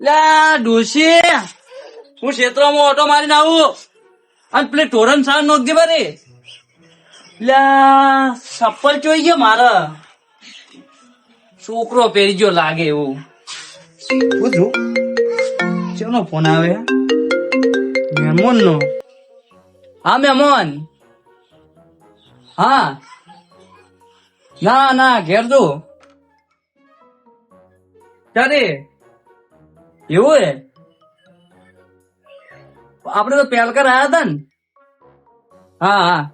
લ્યા ડોશી. હું ક્ષેત્રમાં ઓટો મારીને આવું. અને પેલી ટોરન સાર નો દે બારે લ્યા ચપ્પલ ચોઈ ગયો મારે. છોકરો પહેરી ગયો લાગે એવું. પૂછું ચેનો ફોન આવે? મહેમાન નો હા મહેમાન હા. ના ના ઘેર જો. ક્યારે એવું હે? આપણે તો પેલકર આવ્યા હતા ને. હા હા.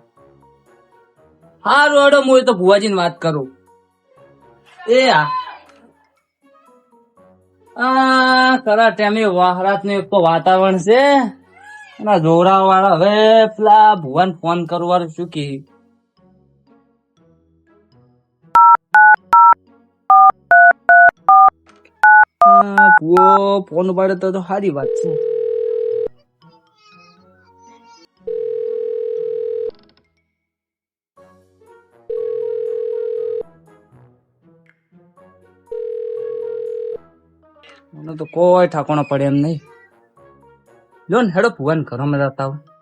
હારું, હેડો હું તો ભુવાજી વાત કરું. એ, હા. આ, ખરા ટાઈમે વાહરાતનું એક વાતાવરણ છે. જોરા વાળા હવે પેલા ભુવન ફોન કરવાનું શું કે ભુવો ફોન ઉપાડે તો તો સારી વાત છે મને તો કોઈ ઠાકોણો પડે એમ નહીં જો ને હેડો ભુવન ઘરમાં જતા હોય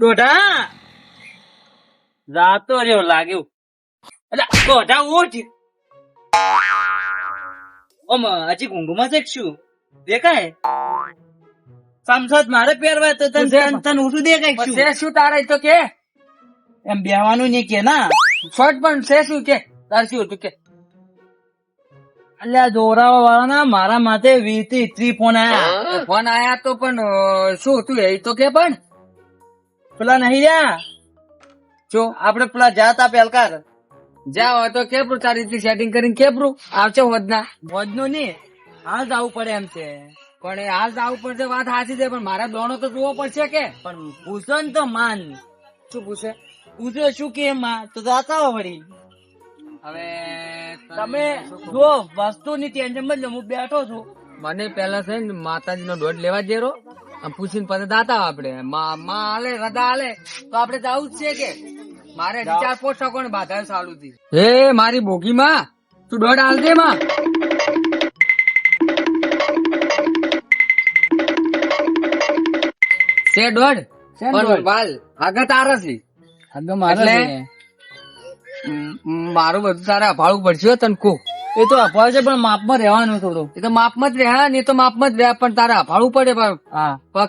દોઢા. રાતો રહ્યો લાગ્યું. એટલે દોઢા ઉઠ. ઓમ હજી ઘૂંઘમાં છે શું? દેખાય? સામસાદ મારે પહેરવા તો તને તન ઉઠું દેખાય કે છે શું તારે તો કે? એમ બેહવાનું નહીં કે ના. શોર્ટ પણ છે શું કે? તાર શું હતું કે? અલ્યા દોરાવા વાળા ના મારા માથે વીતી ત્રી ફોન આયા. ફોન આયા તો પણ શું હતું એ તો કે પણ? પેલા નહીં રહ્યા જો આપડે પેલા જાતા પેલકાર જાઓ તો કેપરું તારી રીતે સેટિંગ કરીને કેપરું. આવશે વધના વધનું નહીં. હાલ જવું પડે એમ છે. પણ એ હાલ જવું પડશે વાત સાચી છે પણ મારા દોણો તો જોવો પડશે કે? પણ પૂછો ને તો માન. શું પૂછે? પૂછે શું કે માં તો જાતા હો વળી. હવે તમે જો વસ્તુ ની ટેન્શનમાં હું બેઠો છું. મને પેલા છે ને માતાજી નો દોઢ લેવા જેરો પૂછીને પછી દાતા આપડે માં હાલે રદા હાલે તો આપડે જવું જ છે કે. મારે ચાર પોસ્ટ કોણ બાધા ચાલુ થી હે મારી બોગી માં તું દોઢ હાલ દે માં. છે દોઢ પણ વાલ આગળ તારસી આગળ મારે મારું બધું તારે અભાળવું પડશે તને કો એ તો અફાળ છે પણ માપમાં રહેવાનું થોડું. એ તો માપમાં જ રહ્યા ને એ તો માપમાં જ રહ્યા પણ તારે અફાળું પડે પણ.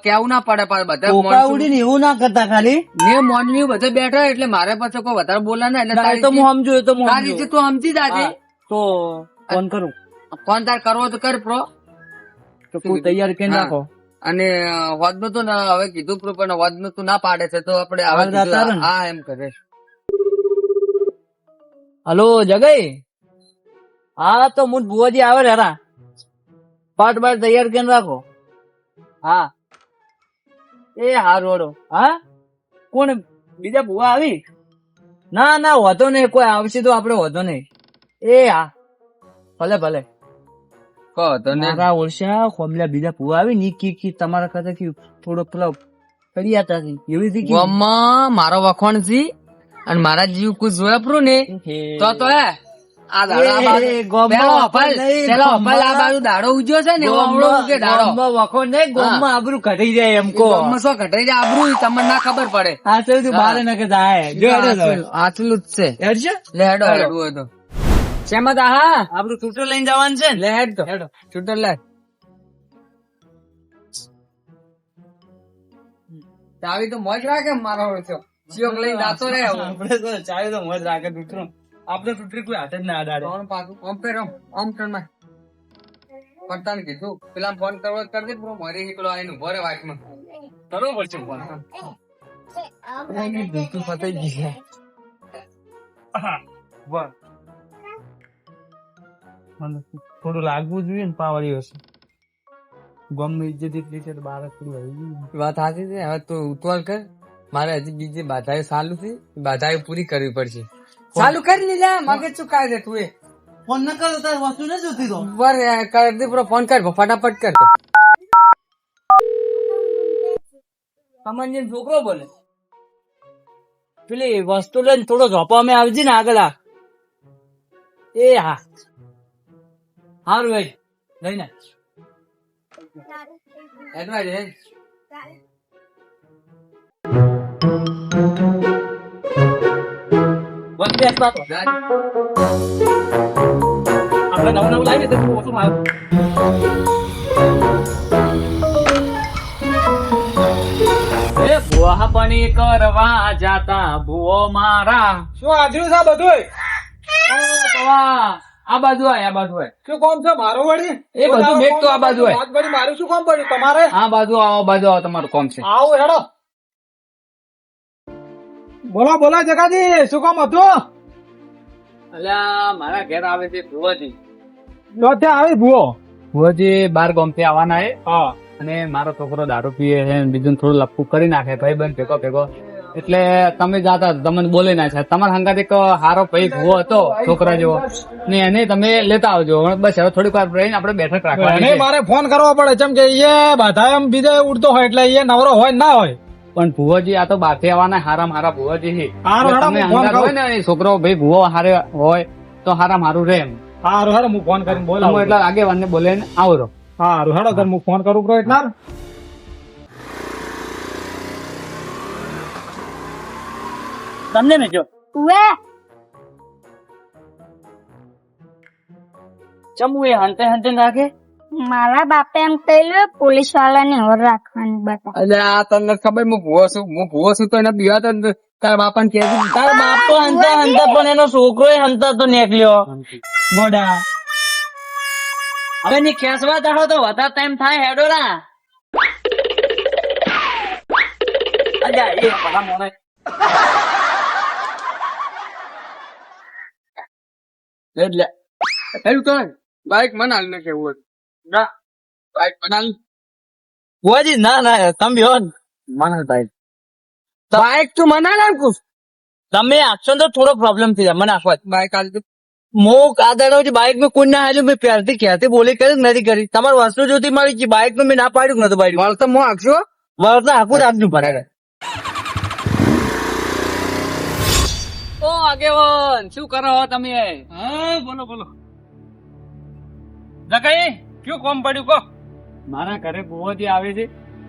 કેવું ના પડે પણ બધા ઉડીને એવું ના કરતા ખાલી. મેં મોનવી બધા બેઠા એટલે મારે પાછો કોઈ વધારે બોલા ના એટલે તો હું સમજુ તો તારી રીતે તું સમજી જાજે. તો ફોન કરું. ફોન તાર કરવો તો કર પ્રો તો તું તૈયાર કરી નાખો. અને વદનું તો ના હવે કીધું પ્રો પણ વદનું તું ના પાડે છે તો આપણે હા એમ કરે. હલો જગઈ? હા તો મું બુવાજી આવે રે રા પાટ બાટ તૈયાર કરીને રાખો. હા. એ હા રોડો હા? કોણ બીજા બુવા આવી? ના ના વધો નહીં. કોઈ આવશે તો આપડે વધો નહીં. એ હા. ભલે ભલે. મારા ઓળશા ખોમલા બીજા ભુવા આવી ની કી કી તમારા ખાતે કી થોડો પેલો કરી આતા એવી ગામમાં મારો વખોણ છે અને મારા જીવ કુછ જોયા પ્રો ને તો તો હે. આ દાડો દાડો ઉજ્યો છે ને ઉગે દાડો. વખો નહીં ગોમમાં આબરૂ ઘટી જાય એમ કો ગામમાં શું ઘટાઈ જાય આબરું તમને ના ખબર પડે. આ સૌથી બહાર નકે જાય. જો જ છે. હેડજો? લે હેડો હેડવું તો. શેમાં તા હા? આપણું તૂટો લઈને જવાનું છે લે હેડ તો. હેડો. છૂટો લે. ચાવી તો મોજ રાખે મારો છો ચિયોક લઈને જાતો રહે. આપણે તો ચાવી તો મોજ રાખે તૂટરો આપણે તૂટરી કોઈ હાથ જ ના અડાડે ત્રણ પાકું? ઓમ પે રમ ઓમ ટર્નમાં પટ્ટાને કીધું. પેલા ફોન કરવો તો કરી દે પણ મારી નીકળો આઈને ઊભો રે વાતમાં. કરવો પડશે ફોન ગઈ છે. થોડું લાગવું જોઈએ ને પાવડી હશે. ગમની ઇજ્જત એટલી છે તો બહાર થોડું આવી વાત સાચી છે હવે તો ઉતવાલ કર. મારે હજી બીજી બાધાએ ચાલુ છે બાધાએ પૂરી કરવી પડશે. ચાલુ કરી લીધા મગજ ચુકાય કાઢે તું એ. ફોન ન કરો તાર વસ્તુ ન જોતી તો. બર કર દે પેલો ફોન કર ફટાફટ કર તો. કમનજી છોકરો બોલે. પેલી વસ્તુ લઈને થોડો ઝોપા આવજી ને આગળ આ. એ હા. સારું ભાઈ લઈને એડવાઇસ હે. વન બેસ બાતો આપણે નવું નવું લાવીએ તો ઓછું આવે એ ભુવા પાણી કરવા જાતા ભુવો મારા. શું આદર્યું છે આ બધું આ બાજુ આય આ બાજુ આય. શું કોમ છે? મારું વળી? એ બધું મેક તો આ બાજુ હોય. મારું શું કોમ પડ્યું? તમારે? આ બાજુ આવો બાજુ આવો તમારું કોમ છે. આવો હેડો. બોલો બોલો જગાજી શું કામ હતું? અલ્યા મારા ઘેર આવે છે ભુવાજી. જો ત્યાં આવી ભુવો. ભુવાજી બાર ગામથી આવવાના હે. હા. અને મારો છોકરો દારૂ પીએ છે બીજું થોડું લપકું કરી નાખે ભાઈ બંધ ભેગો ભેગો. એટલે તમે જાતા તમને બોલી ના છે તમારા હંગાત એક હારો ભાઈ ભૂવો હતો છોકરા જેવો. ને એને તમે લેતા આવજો. બસ હવે થોડીક વાર રહીને આપણે બેઠક રાખવાની મારે ફોન કરવો પડે. જેમ કે એ બધા એમ બીજે ઉડતો હોય એટલે એ નવરો હોય ના હોય. પણ ભુવાજી આ તો બહારથી આવવાના હારા મારા ભુવાજી છે તમે હું હોય ને છોકરો ભાઈ ભુવો હારે હોય તો હારા મારું રે એમ. હારું હારું હું ફોન કરીને બોલાવું. એટલા આગેવાનને બોલાવીને આવો રહો. હારું હેડો તાર હું ફોન કરું કરો એટલા તમને ને જો. વે ચમુ એ હંતે હંતે રાખે? મારા બાપે એમ કહ્યું પોલીસ વાળાને હોર રાખવાની બતા અલે આ તને ખબર હું ભૂવો છું હું ભૂવો છું તો એને બીવા તો તારા બાપા ને કે તાર બાપ તો હંતા હંતા પણ એનો છોકરો હંતા તો નીકળ્યો. મોડા હવે ની ખેંચવા ચાહો તો વધારે ટાઈમ થાય હેડોરા અલ્યા, એ ભલા મોને એટલે એવું તો બાઈક મને હાલ ને કેવું હતું ના ના ના તમે બેહો મને ભાઈ. બાઈક તું મને હાલ તમે આખશો તો થોડો પ્રોબ્લેમ થઈ જાય મને આખવા બાઈક હાલ તું હું આ બાઇકમાં કોઈ ના હાલ્યું મેં પ્યારથી ક્યાંથી બોલી કરી નથી કરી. તમારી વસ્તુ જોતી મારી બાઇકનું મેં ના પાડ્યું કે નતું પાડ્યું? મારે મો હું આખશો વળતા આખું રાજનું ભરાય. ઓ આગેવન શું કરો તમે? હા બોલો બોલો. જગાઈ? કયું કોમ પડ્યું કો મારા ઘરે બુવાજી આવે છે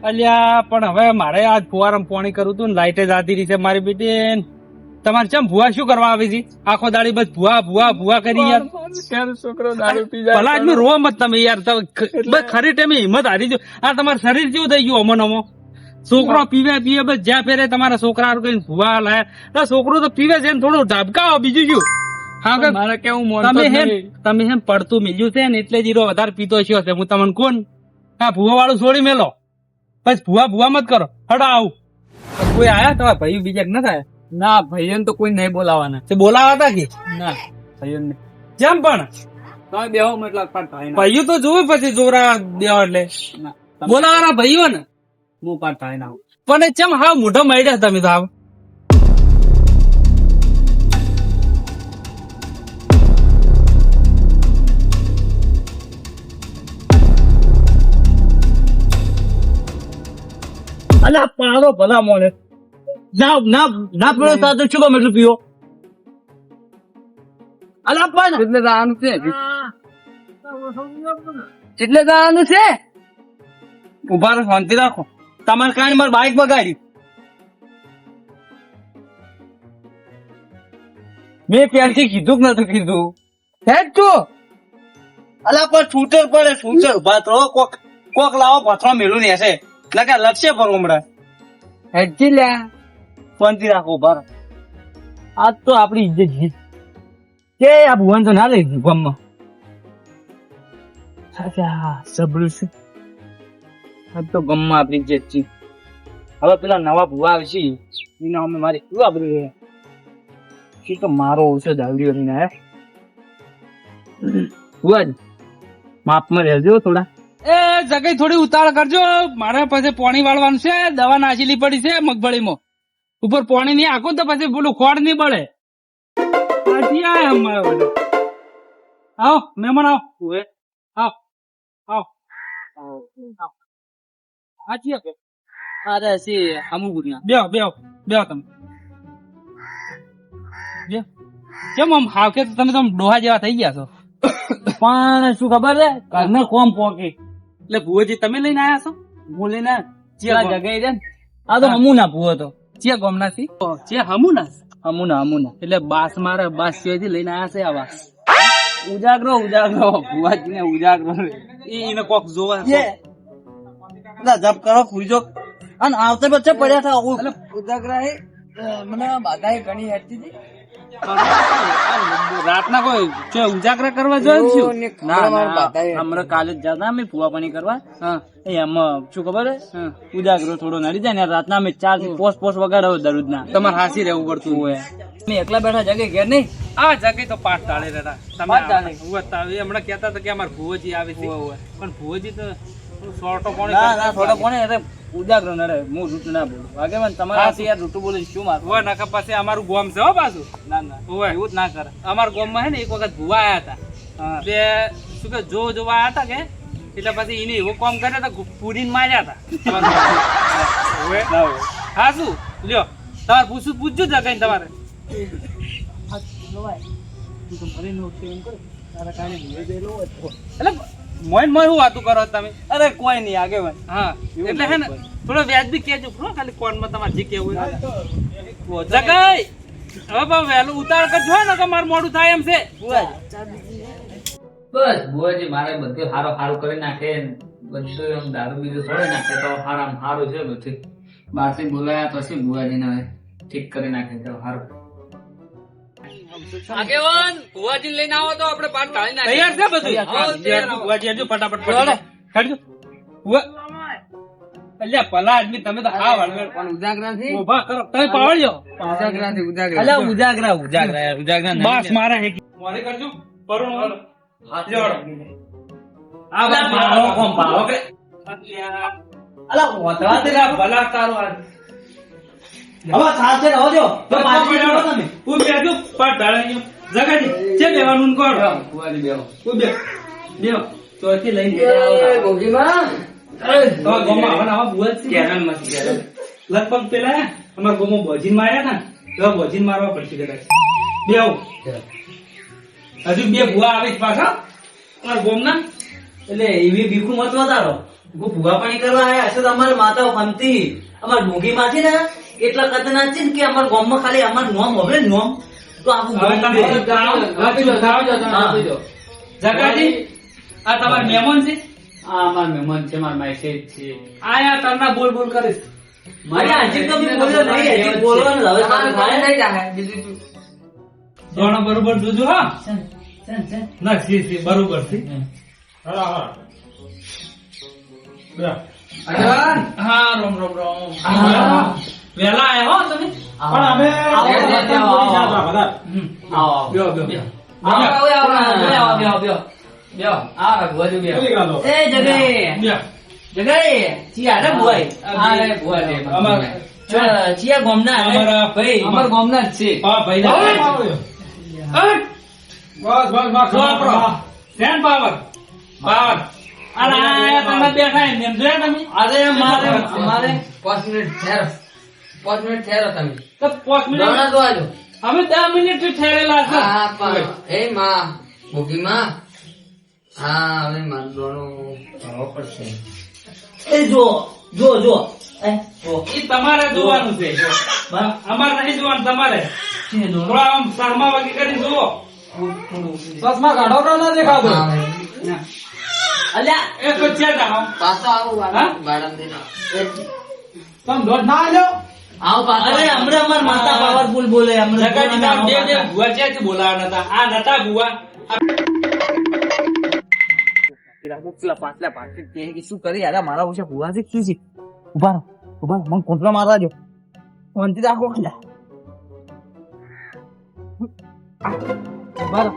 અલ્યા પણ હવે મારે આજ ફુવારમ પોણી કરવું તું લાઈટે જાતી રહી છે મારી બેટી તમારે ચમ ભુવા શું કરવા આવી છે? આખો દાડી બસ ભુવા ભુવા ભુવા કરી યાર. છોકરો દારૂ પી ભલા આજનું રોવા મત તમે યાર બસ ખરી ટાઈમે હિંમત હારી જો. આ તમારું શરીર કેવું થઈ ગયું અમો. નમો છોકરો પીવે પીવે બસ જ્યાં ફેરે તમારા છોકરા હારું કઈ ભુવા લાયા. છોકરો તો પીવે છે થોડું ઢાબકાવો બીજું શું? હા મારે કેવું મોન તમે હે તમે પડતું મિલ્યું છે ને એટલે જીરો વધારે પીતો છો છે હું તમને કોણ? હા ભુવા વાળું છોડી મેલો. બસ ભુવા ભુવા મત કરો. હડો આવું. કોઈ આયા? તમારા ભાઈ બીજા ન થાય? ના ભાઈઓને તો કોઈ નહીં બોલાવાના. તે બોલાવા હતા કે? ના ભાઈઓને. જેમ પણ. તમે બેહો મતલબ પણ ભાઈઓ તો જોવે પછી જોરા દેવા એટલે. બોલાવાના ભાઈઓ ને હું પણ થાય ના પણ ચમ હા મોઢો મળ્યા તમે તો હાવ અલા પાડો ભલા મોને. ના ના ના શું કામ એટલું પીવો? અલા પણ એટલે જવાનું છે. એટલે જવાનું છે. ઊભા રહો શાંતિ રાખો. તમારે કાંઈ મારી બાઈક બગાડી. મેં ત્યારથી કીધું કે નતું કીધું? હે તું. અલા પણ છૂટર પડે છૂટર ઊભા તો કોક કોક લાવો પથરો મેળું ને હશે. લગા લક્ષે પર હમણાં હેડ લ્યા. પંચી રાખો ભાર આજ તો આપણી ઇજ્જત છે. કે આ ભુવન તો ના લઈ ગમ ગામમાં. અચ્છા સબરું છે. આ તો ગમમાં આપણી ઇજ્જત છે. હવે પેલા નવા ભુવા આવશે. એના અમે મારી શું આબરૂ છે? તો મારો ઓછો દાવડીઓ લઈને આયા ભુવા જ માપમાં રહેજો થોડા. એ જગઈ થોડી ઉતાળ કરજો. મારે પછી પોણી વાળવાનું છે દવા નાચેલી પડી છે મગફળીમાં. ઉપર પોણી નહીં આખું તો પછી પેલું ખોડ નહીં બળે. આવો મહેમાન આવો. આવો આવો. અરે સી અમુ ગુડિયા બેહો બેહો બેહો તમે. કેમ આમ હાવ કે તમે તમે ડોહા જેવા થઈ ગયા છો? પણ શું ખબર છે? ઘરને કોમ પોકી. એટલે ભુવજી તમે લઈને આયા છો? હું લઈને ચિયા? જગાઈ દે આ તો હમુના ભુવો તો ચિયા ગોમના થી ચિયા હમુના? હમુના હમુના. એટલે બાસ મારા બાસ સિવાયથી લઈને આયા છે આવા. ઉજાગરો ઉજાગરો. ભુવાજી ને ઉજાગરો. એને કોક જોવા જપ કરો પૂજો. અને આવતા બચ્ચે પડ્યા હતા. ઉજાગરા મને બાધા ઘણી હતી. રાતના કોઈ ઉજાગરા કરવા જોયું છું? ને હમણાં કાલે જ જતા અમે ફુવા પાણી કરવા. હા. એમાં શું ખબર હે? ઉજાગરો થોડો નડી જાય ને રાતના અમે ચારથી પોસ પોસ વગાડો દરરોજ ના તમારે હાસી રહેવું પડતું. હોય અમે એકલા બેઠા જગે ઘેર નહીં. આ જગે તો પાઠ તાળે રહેતા તમે હમણાં કહેતા હતા કે અમારે ભુવજી આવે છે. પણ ભુવજી તો થોડું કોણે ના ના થોડો કોને અરે ઉજાગરો નડે હું રૂટું ના બોલું. આગેવાન તમારા હાથે યાર રૂટું બોલે શું મારું? ઉવ્વ નકા પાસે અમારું ગોમ છે હો પાછું. ના ના ઉવ્વ એવું જ ના કરે. અમારા ગોમમાં હે ને એક વખત ભુવા આયા હતા. તે શું કે જો જોવા આયા હતા કે એટલે પછી એને એવો કામ કર્યા હતા પૂરીને માર્યા હતા. હા શું? લ્યો તમારે પૂછવું પૂછજો જ કઈ તમારે. એટલે મોય મોય હું વાતું કરો તમે? અરે કોઈ નહીં આગેવાન હા એટલે હે ને થોડો વ્યાજબી કેજો ખરો ખાલી કોનમાં તમારે જે કેવું હોય. જગાઈ! હવે બા વહેલું ઉતાર કરજો ને કે મારું મોડું થાય એમ છે. બસ બુઆજી મારે બધું હારો હારું કરી નાખે ને બધું એમ દારૂ બીજું છોડી નાખે તો હારામ હારું છે બધું. બહારથી બોલાયા પછી બુઆજીને હવે ઠીક કરી નાખે તો હારું. આગેવાન ભુવાજી લઈને આવો તો આપણે પાઠ ટાળી નાખીએ. તૈયાર છે બધું. ઉવા જજો ફટાફટ ફટાફટ. હેડજો. અલ્યા ભલા આદમી તમે તો હા વળગડ. પણ ઉજાગરા થી ઊભા કરો તમે પાવડ્યો ઉજાગરા થી ઉજાગરા અલા ઉજાગરા ઉજાગરા ઉજાગરા નહીં. મારા હે મોરે કરજો પરુણ હાથે લેવડો. આ અલા, બાજુ કોમ, પાડો કે. અલ્યા. અલા દે ભલા તારો આ. હવે રહો જો તમે હું બેઠું, પાટ જગાજી, છે કોણ? બેહો હું બે. બેહો. લઈને આવા બુઆ છે. લગભગ પેલા અમારા ગામમાં ભોજીન માર્યા ને તો ભોજીન મારવા પડશે કદાચ. બે હજુ બે ભુવા આવે પાછા. અમારા ગામના. એટલે એવી ભીખું મત વધારો. ભૂવા ભૂગા પાણી કરવા આવ્યા હશે તો અમારે માતાઓ ખમતી અમાર ડુંગી માંથી ને એટલા કતના છે ને કે અમાર ગામમાં ખાલી અમાર નોમ હવે નોમ તો આખું હા. જગાજી આ તમારા મહેમાન છે આ અમાર મહેમાન છે મારા મેસેજ છે આયા તરના બોલ બોલ કરીશ મારે હજી તો બોલ્યો નહીં હજી બોલવાનું હવે તમારે. થઈ જાય? બીજું શું? જોણો બરોબર જોજો હા ચાલ, ચાલ, ચાલ. ના સી સી બરોબર છે આગેવાન. હા રોમ રોમ રોમ હા. વેલા આયા હો તમે પણ અમે આવો, આવો, આવો, આવો. હમ. આવો આવો બેહો, બેહો. આવો, આવો, આવો, આવો, બેહો, બેહો. બેહો. આવો, બુઆજી બેહો. એ જગાઈ બેહો. જગાઈ ચિયા રે ભુવાઈ આ રે બુઆજી. અમારા- ચ- ચિયા ગામના આવે? અમારા ભાઈ અમારા ગામના જ છે હા ભાઈ વાપરો સેન પાવર પાવર અરે આ તમે બેઠા એમ એમ જોયા તમે અરે મારે અમારે પાંચ મિનિટ ઠેરો પાંચ મિનિટ ઠેરો તમે. તો પાંચ મિનિટ દોણા તો આજો. અમે દસ મિનિટ ઠેરેલા છે. હા પણ એ માં હા હવે મારું દોણું ભરવો પડશે. એ જો જો જો એ તમારે જોવાનું છે. અમારે નહીં જોવાનું તમારે. થોડા આમ શર્મા વગી કરી જુઓ. ચશ્મા કાઢો ના દેખાતો. અલ્યા એક જ છે જાઓ પાછો આવું તમે દોઢ ના આલ્યો? આવો પાછો. અરે હમણાં અમાર માતા પાવરફુલ બોલે હમણાં જગાજી બે બે ભુવા છે કે બોલાવા નતા આ નતા ભુવા. શું કરી? યાર મારા ઓછા ભુવા છે શું છે? ઊભા રહો ઊભા રહો. મને કોંટલો મારવા દો શાંતિ રાખો ખલા. ઊભા રહો.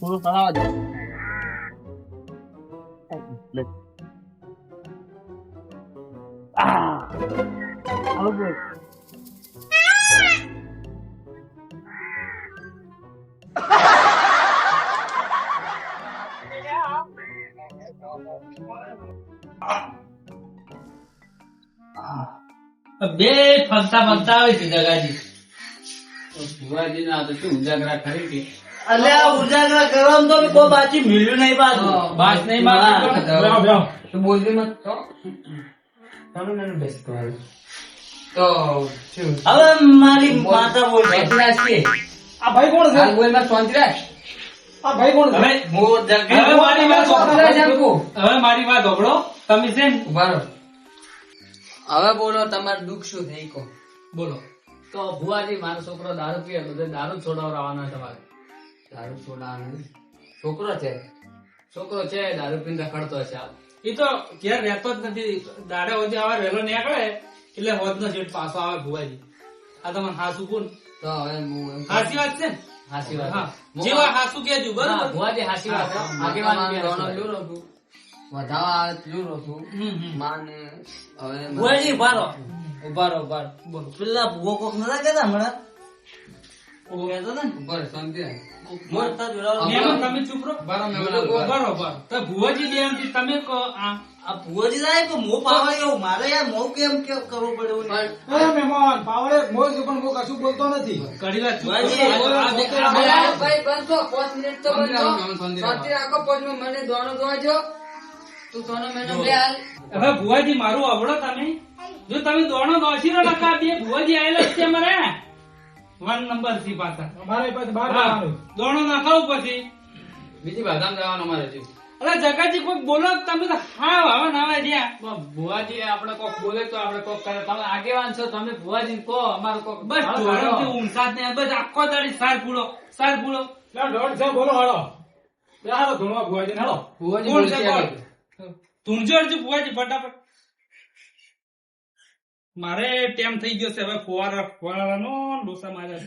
થોડું ચડાવવા દો આ હાલો બોલ બે ફરતા ફરતા આવે છે જગાજી. ભુવાજી ના તો શું ઉજાગરા કરી હતી? આ ઉજાગરા કરવામાં તો કોઈ બાચી મળ્યું નહીં બાજુ બાજ નહીં તું બોલતી મત તો? બેસતો. તો હવે મારી માતા બોલશે. છે. આ ભાઈ કોણ છે? હાલ બોલમાં શાંતિરાજ આ ભાઈ કોણ છે? હવે મારી વાત શાંતિરાજ હવે મારી વાત સાંભળો. તમે છે ને? હવે બોલો તમારું દુઃખ શું થઈ કહો બોલો. તો ભુવાજી મારો છોકરો દારૂ પીએ બધે દારૂ છોડાવવાના તમારે દારૂ છોડાવવાનો? છોકરો છે? છોકરો છે દારૂ પીને રખડતો છે. આ. એ તો ઘેર રહેતો જ નથી. દાડે હોજે આવે વહેલો નીકળે એટલે હોત નો પાછો આવે ભુવાજી. આ તમને હાસુ કોણ? તો હવે. હાસી વાત છે ને? હાસી વાત જેવા હાસુ કેજો બરાબર? ભુવાજી હાસી વાત આગેવાન. વધાવા આવે તો જોરો છું. હમ, હમ. માન હવે ભુવાજી, ઊભા રહો. ઊભા રહો ઊભા રહો. બોલો. પેલા ભૂવો કોક નતા કેતા હમણાં? મને દોણો દોવાજો. તું દોણો મેનો હવે ભુવાજી મારું આવડો તમે. જો તમે દોણો દોશી નો ટકા બે ભુવાજી આવેલો છે મારે વન નંબરથી પાછા. અમારે પાસે જવાનું દોણો નાખાવું પછી. બીજી બાધામાં જવાનું અમારે છે. અરે જગાજી કોઈ બોલો તમે તો હા હવે ના આવે જ્યાં. ભુવાજી આપણે કોક બોલે તો આપણે કોક કરે. તમે આગેવાન છો તમે ભુવાજી કહો અમારો કોક બસ જ નહીં બસ આખો દાડી સાર પૂળો સાર પૂળો લા, દોઢ છે બોલો હાલો. હાલો ધૂણવા ભુવાજી હાલો. ભુવાજી. ધૂણજો ભુવાજી ફટાફટ. મારે ટેમ થઈ ગયો છે. હવે ફુવારા ફુવારાનો ડોસા મારા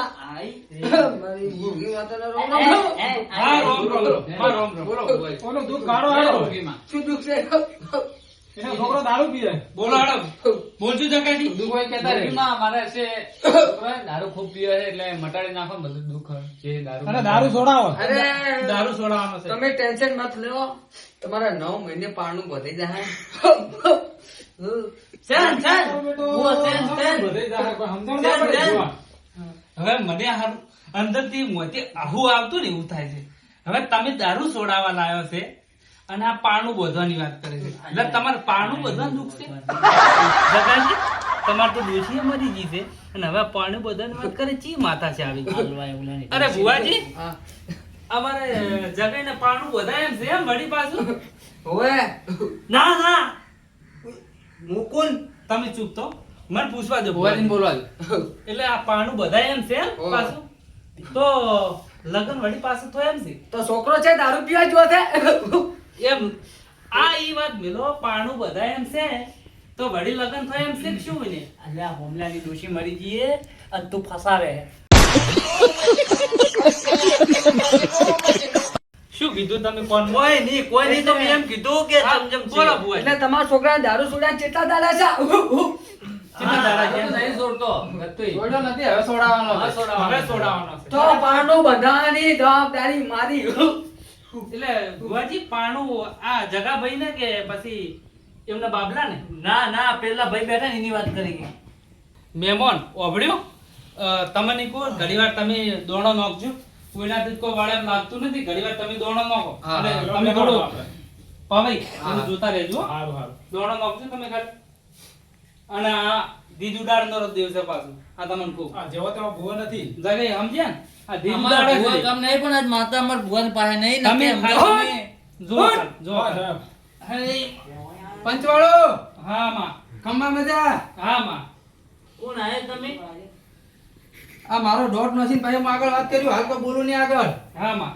આઈ. મારી ભૂખી વાતોને રોકો. હા રોમ રોમ. હા રોમ રોમ. બોલો, ભુવાજી. ઓનો દૂધ કાઢો હાલો શું દુઃખ છે? એનો છોકરો દારૂ પીએ બોલો હાડો બોલજો જગાજી દુઃખ હોય કેતા મારે છે દારૂ ખૂબ પીએ છે એટલે મટાડી નાખો બધું દુઃખ. અને દારૂ છોડાવો. અરે દારૂ છોડાવવાનો છે. તમે ટેન્શન મત લેવો તમારા નવ મહિને પાણું વધી જાય. હવે મને હારું અંદરથી મોતી આહું આવતું ને એવું થાય છે. હવે તમે દારૂ છોડાવવા લાવ્યો છે અને આ પાણું બોધવાની વાત કરે છે. એટલે તમારે પાણું બોધવાનું દુઃખ છે? તમારે તો ડોશી મરી ગઈ છે. અને હવે પાણું બોધવાની વાત કરે ચી માતા છે આવી. અરે ભુવાજી અમારે અમારે જગાઈને પાણું બધા એમ છે એમ વળી પાછું. હોવે. ના ના. મુકુલ. તમે ચૂપ તો મને પૂછવા દો ભુવાજી. બોલવા દો. એટલે આ પાણું બધાય એમ છે એમ પાછું. તો લગન વળી પાસે તો એમ છે. તો છોકરો છે દારૂ પીવા જો એમ આ ઈ વાત મેલો પાણું બધાય એમ છે. તો વળી લગન થાય એમ શીખ શું ને? અલ્યા હોમલાની ડોશી મરી જઈએ અને તું ફસાવે. શું કીધું તમે કોણ? કોઈ નહીં કોઈ નહીં તો એમ કીધું કે હા, સમજમ બોલો ભુવાજી. એટલે તમારા છોકરા દારૂ છોડ્યા કેટલા દાડા છે? કેટલા દાડા છે? નહીં છોડતો છોડ્યો નથી હવે છોડાવવાનો હવે છોડાવવાનો. હવે છોડાવવાનો છે. તો પાણું બધાની જવાબદારી મારી. એટલે ભુવાજી પાણું આ જગાભાઈ ને કે પછી એમના બાબલા ને ના ના પેલા ભાઈ બેઠા ને એની વાત કરી ગઈ મહેમાન ઓભળ્યો તમને કહો ઘણીવાર તમે દોણો નોખજો. કોઈનાથી કોઈ વાળે લાગતું નથી ઘણીવાર તમે દોણો નોખો. અને. તમે થોડું પવાઈ તમે જોતા રહેજો સારું હારું હારું. દોણો નોખજો તમે ખાલી. અને આ દીજ ઉડાડનો દિવસે પાછું. આ તમને કહું. આ જેવો તેવો ભૂવો નથી. જગે સમજ્યા ને? આ દીજ ઉડાડે ભુવા છે. કામ નહીં પણ આજ માતા અમારા ભુવાની પાસે નહીં તમે જો જો. પંચવાળો? હા માં. ખમ્મા મજા? હા માં. કોણ આયા તમે? આ મારો દોઢ નથી ભાઈ હું આગળ વાત કર્યું હાલ તો બોલું નહીં આગળ. હા માં.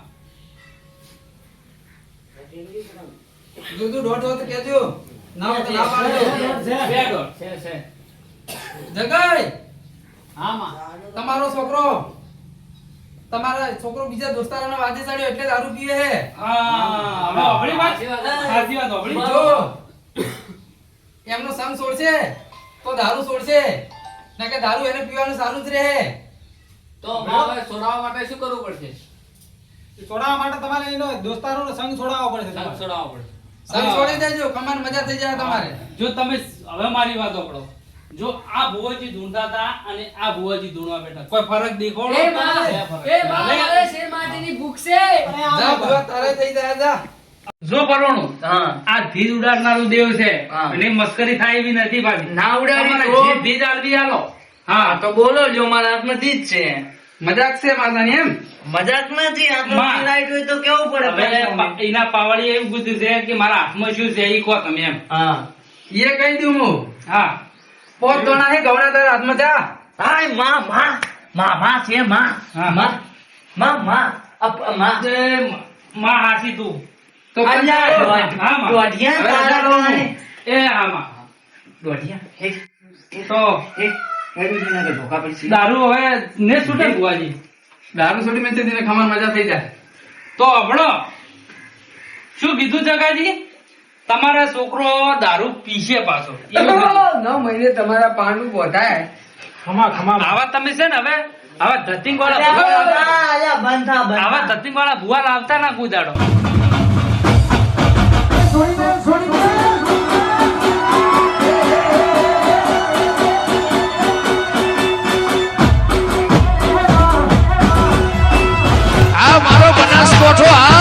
જો તું ડોટ હોય તો કહેજો. ના હોય તો ના પાડજો બે ડોટ છે છે જગાઈ. હા માં. તમારો છોકરો. તમારા છોકરો બીજા દોસ્તારોના વાદે ચડ્યો એટલે દારૂ પીવે હે હા હવે અભળી વાત સાચી વાત. અભળી જો. એમનો સંગ છોડશે તો દારૂ છોડશે ના કે દારૂ એને પીવાનું સારું જ રહે. તો હવે છોડાવવા માટે શું કરવું પડશે? છોડાવવા માટે તમારે એનો દોસ્તારોનો સંગ છોડાવવો પડશે સંગ છોડાવવો પડશે. સંગ છોડી દેજો કમાન મજા થઈ જાય તમારે. જો તમે હવે મારી વાત સાંભળો. જો આ ભુવાજી ધૂંઢતા હતા અને આ ભુવાજી ધૂણવા બેઠા. કોઈ ફરક દેખો એ માં, એ માં, શેર માટેની ભૂખ છે. જા ભુવા તારે થઈ જાય જા. જો પરવાનું આ ધીજ ઉડાડનારું દેવ છે અને મસ્કરી થાય એવી નથી પાછી ના ઉડાડી ધીજ આલવી આલો. હા. તો બોલો જો મારા હાથમાં ધીજ છે. મજાક છે માતાની એમ? મજાક નથી તો. રાઈટ હોય તો કેવું પડે એના પાવડી એવું કીધું છે કે મારા હાથમાં શું છે એ કહો તમે એમ. હા. એ કહી દઉં હું. હા. પોત દોણા હે ગવડા તારા હાથમાં જા. હાયમાં માં. માં માં છે માં. હા. માં માં માં. માં. માં હાસી તું. તો દારૂ હવે ને છૂટે ભુવાજી. દારૂ છૂટી મેં તેને ખમાન મજા થઈ જાય. તો હભળો શું કીધું જગાજી? તમારા છોકરો દારૂ પીશે પાછો. નવ મહિને તમારા પાંડુ બોધાય ખમા ખમા. આવા તમે છે ને હવે? આવા ધતિંગ વાળા અલ્યા, અલ્યા, બંધ થા બંધ. આવા ધતિંગ વાળા ભુવા લાવતા ના કુદાડો. આ મારો બનાસકોઠો આ